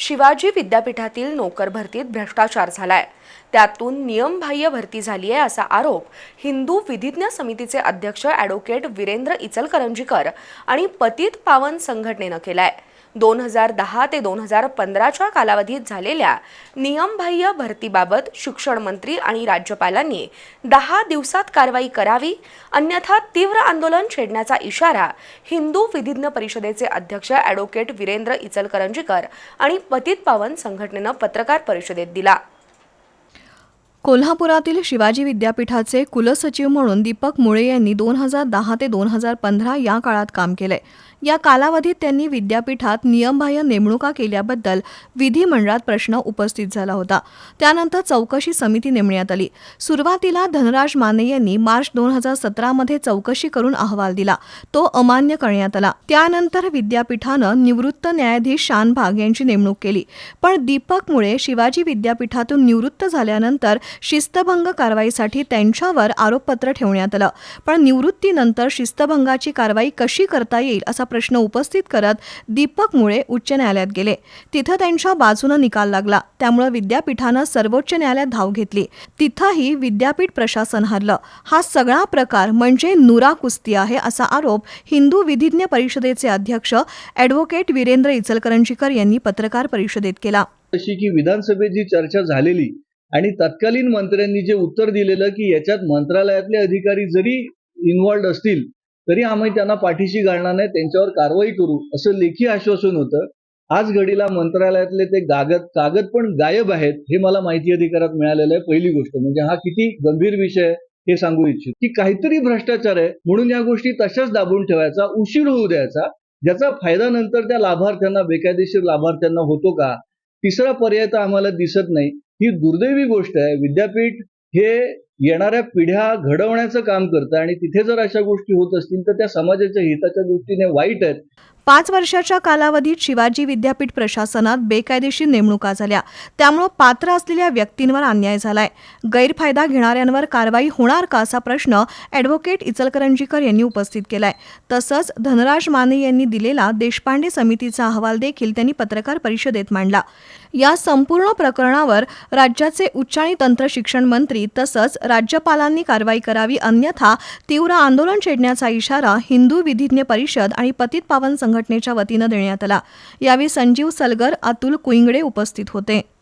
शिवाजी विद्यापीठातील नोकर भरतीत भ्रष्टाचार झालाय. त्यातून नियमबाह्य भरती झाली आहे असा आरोप हिंदू विधिज्ञ समितीचे अध्यक्ष ॲडव्होकेट वीरेंद्र इचलकरंजीकर आणि पतित पावन संघटनेनं केलाय. दोन हजार दहा ते दोन हजार पंधराच्या कालावधीत झालेल्या नियमबाह्य भरतीबाबत शिक्षण मंत्री आणि राज्यपालांनी दहा दिवसात कारवाई करावी अन्यथा तीव्र आंदोलन छेडण्याचा इशारा हिंदू विधिज्ञ परिषदेचे अध्यक्ष ॲडव्होकेट वीरेंद्र इचलकरंजीकर आणि पतित पावन संघटनेनं पत्रकार परिषदेत दिला. कोल्हापुरातील शिवाजी विद्यापीठाचे कुलसचिव म्हणून दीपक मुळे यांनी दोन हजार दहा ते दोन हजार पंधरा या काळात काम केलंय. या कालावधीत त्यांनी विद्यापीठात नियमबाह्य नेमणुका केल्याबद्दल विधिमंडळात प्रश्न उपस्थित झाला होता. त्यानंतर चौकशी समिती नेमण्यात आली. सुरुवातीला धनराज माने यांनी मार्च दोन हजार सतरामध्ये चौकशी करून अहवाल दिला. तो अमान्य करण्यात आला. त्यानंतर विद्यापीठानं निवृत्त न्यायाधीश शानभाग यांची नेमणूक केली. पण दीपक मुळे शिवाजी विद्यापीठातून निवृत्त झाल्यानंतर शिस्तभंग कारवाईसाठी त्यांच्यावर आरोपपत्र ठेवण्यात आलं. पण निवृत्तीनंतर शिस्तभंगाची कारवाई कशी करता येईल असा प्रश्न उपस्थित करत दीपक मुळे उच्च न्यायालयात गेले. तिथं त्यांच्या बाजूनं निकाल लागला. त्यामुळे विद्यापीठानं सर्वोच्च न्यायालयात धाव घेतली. तिथंही विद्यापीठ प्रशासन हरलं. हा सगळा प्रकार म्हणजे नुरा कुस्ती आहे असा आरोप हिंदू विधिज्ञ परिषदेचे अध्यक्ष ॲडव्होकेट वीरेंद्र इचलकरंजीकर यांनी पत्रकार परिषदेत केला. अशी की विधानसभेत जी चर्चा झालेली आणि तत्कालीन मंत्र्यांनी जे उत्तर दिलेलं की याच्यात मंत्रालयातले अधिकारी जरी इन्व्हॉल्ड असतील तरी आम्ही त्यांना पाठीशी घालणार नाही त्यांच्यावर कारवाई करू असं लेखी आश्वासन होतं. आज घडीला मंत्रालयातले ते कागद कागद पण गायब आहेत हे मला माहिती अधिकारात मिळालेलं आहे पहिली गोष्ट. म्हणजे हा किती गंभीर विषय आहे हे सांगू इच्छित. की काहीतरी भ्रष्टाचार आहे म्हणून या गोष्टी तशाच दाबून ठेवायचा उशीर होऊ द्यायचा. ज्याचा फायदा नंतर त्या लाभार्थ्यांना बेकायदेशीर लाभार्थ्यांना होतो का? तिसरा पर्याय तर आम्हाला दिसत नाही. ही दुर्दैवी गोष्ट आहे. विद्यापीठ हे येणाऱ्या पिढ्या घडवण्याचं काम करतं आणि तिथे जर अशा गोष्टी होत असतील तर त्या समाजाच्या हिताच्या दृष्टीने वाईट आहेत. पाच वर्षाच्या कालावधीत शिवाजी विद्यापीठ प्रशासनात बेकायदेशीर नेमणुका झाल्या. त्यामुळं पात्र असलेल्या व्यक्तींवर अन्याय झालाय. गैरफायदा घेणाऱ्यांवर कारवाई होणार का असा प्रश्न ॲडव्होकेट इचलकरंजीकर यांनी उपस्थित केलाय. तसंच धनराज माने यांनी दिलेला देशपांडे समितीचा अहवाल देखील त्यांनी पत्रकार परिषदेत मांडला. या संपूर्ण प्रकरणावर राज्याचे उच्च आणि तंत्र शिक्षण मंत्री तसंच राज्यपालांनी कारवाई करावी अन्यथा तीव्र आंदोलन छेडण्याचा इशारा हिंदू विधिज्ञ परिषद आणि पतित पावन संघ संघटनेच्या वतीनं देण्यात आला. यावेळी संजीव सलगर अतुल कुईंगडे उपस्थित होते.